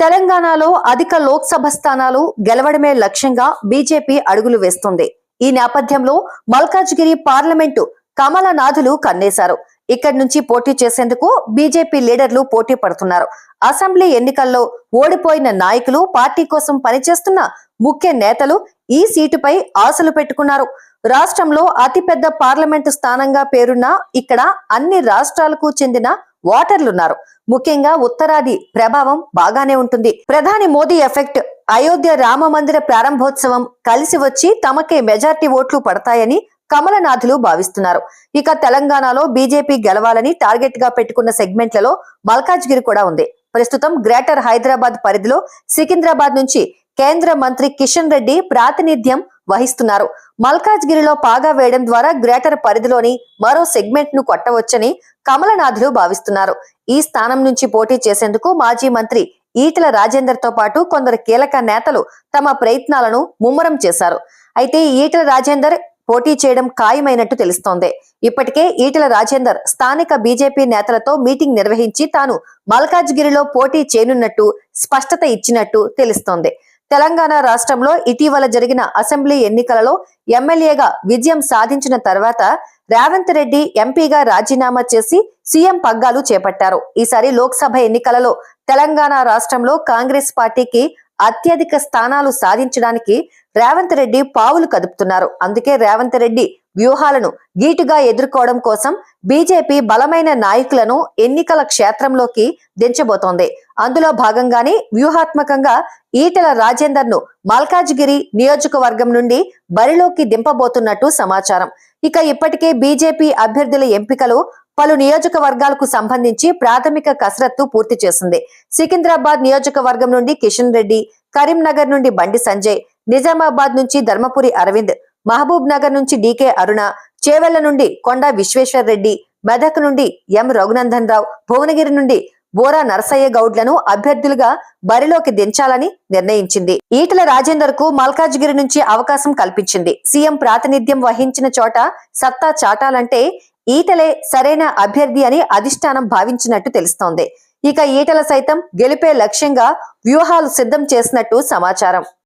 తెలంగాణలో అధిక లోక్సభ స్థానాలు గెలవడమే లక్ష్యంగా బీజేపీ అడుగులు వేస్తుంది. ఈ నేపథ్యంలో మల్కాజ్గిరి పార్లమెంటు కమలనాథులు కన్నేశారు. ఇక్కడి నుంచి పోటీ చేసేందుకు బీజేపీ లీడర్లు పోటీ పడుతున్నారు. అసెంబ్లీ ఎన్నికల్లో ఓడిపోయిన నాయకులు పార్టీ కోసం పనిచేస్తున్న ముఖ్య నేతలు ఈ సీటుపై ఆశలు పెట్టుకున్నారు. రాష్ట్రంలో అతిపెద్ద పార్లమెంటు స్థానంగా పేరున్న ఇక్కడ అన్ని రాష్ట్రాలకు చెందిన వాటర్లున్నారు ముఖ్యంగా ఉత్తరాది ప్రభావం బాగానే ఉంటుంది. ప్రధాని మోదీ ఎఫెక్ట్ అయోధ్య రామ మందిర ప్రారంభోత్సవం కలిసి వచ్చి తమకే మెజార్టీ ఓట్లు పడతాయని కమలనాథులు భావిస్తున్నారు. ఇక తెలంగాణలో బీజేపీ గెలవాలని టార్గెట్గా పెట్టుకున్న సెగ్మెంట్లలో మల్కాజ్గిరి కూడా ఉంది. ప్రస్తుతం గ్రేటర్ హైదరాబాద్ పరిధిలో సికింద్రాబాద్ నుంచి కేంద్ర మంత్రి కిషన్ రెడ్డి ప్రాతినిధ్యం వహిస్తున్నారు. మల్కాజ్గిరిలో పాగా వేయడం ద్వారా గ్రేటర్ పరిధిలోని మరో సెగ్మెంట్ను కొట్టవచ్చని కమలనాథులు భావిస్తున్నారు. ఈ స్థానం నుంచి పోటీ చేసేందుకు మాజీ మంత్రి ఈటల రాజేందర్తో పాటు కొందరు కీలక నేతలు తమ ప్రయత్నాలను ముమ్మరం చేశారు. అయితే ఈటల రాజేందర్ పోటీ చేయడం ఖాయమైనట్టు తెలుస్తోంది. ఇప్పటికే ఈటల రాజేందర్ స్థానిక బీజేపీ నేతలతో మీటింగ్ నిర్వహించి తాను మల్కాజ్గిరిలో పోటీ చేయనున్నట్టు స్పష్టత ఇచ్చినట్టు తెలుస్తోంది. తెలంగాణ రాష్ట్రంలో ఇటీవల జరిగిన అసెంబ్లీ ఎన్నికలలో ఎమ్మెల్యేగా విజయం సాధించిన తర్వాత రేవంత్ రెడ్డి ఎంపీగా రాజీనామా చేసి సీఎం పగ్గాలు చేపట్టారు. ఈసారి లోక్సభ ఎన్నికలలో తెలంగాణ రాష్ట్రంలో కాంగ్రెస్ పార్టీకి అత్యధిక స్థానాలు సాధించడానికి రేవంత్ రెడ్డి పావులు కదుపుతున్నారు. అందుకే రేవంత్ రెడ్డి వ్యూహాలను గీటుగా ఎదుర్కోవడం కోసం బీజేపీ బలమైన నాయకులను ఎన్నికల క్షేత్రంలోకి దించబోతోంది. అందులో భాగంగానే వ్యూహాత్మకంగా ఈటల రాజేందర్ను మల్కాజ్గిరి నియోజకవర్గం నుండి బరిలోకి దింపబోతున్నట్టు సమాచారం. ఇక ఇప్పటికే బీజేపీ అభ్యర్థుల ఎంపికలు పలు నియోజకవర్గాలకు సంబంధించి ప్రాథమిక కసరత్తు పూర్తి చేసింది. సికింద్రాబాద్ నియోజకవర్గం నుండి కిషన్ రెడ్డి కరీంనగర్ నుండి బండి సంజయ్ నిజామాబాద్ నుంచి ధర్మపురి అరవింద్ మహబూబ్ నగర్ నుంచి డీకే అరుణ చేవెళ్ళ నుండి కొండా విశ్వేశ్వర్ రెడ్డి మెదక్ నుండి ఎం రఘునందన్ రావు భువనగిరి నుండి బోరా నరసయ్య గౌడ్లను అభ్యర్థులుగా బరిలోకి దించాలని నిర్ణయించింది. ఈటల రాజేందర్కు మల్కాజ్గిరి నుంచి అవకాశం కల్పించింది. సీఎం ప్రాతినిధ్యం వహించిన చోట సత్తా చాటాలంటే ఈటలే సరైన అభ్యర్థి అని అధిష్టానం భావించినట్టు తెలుస్తోంది. ఇక ఈటల సైతం గెలిపే లక్ష్యంగా వ్యూహాలు సిద్ధం చేసినట్టు సమాచారం.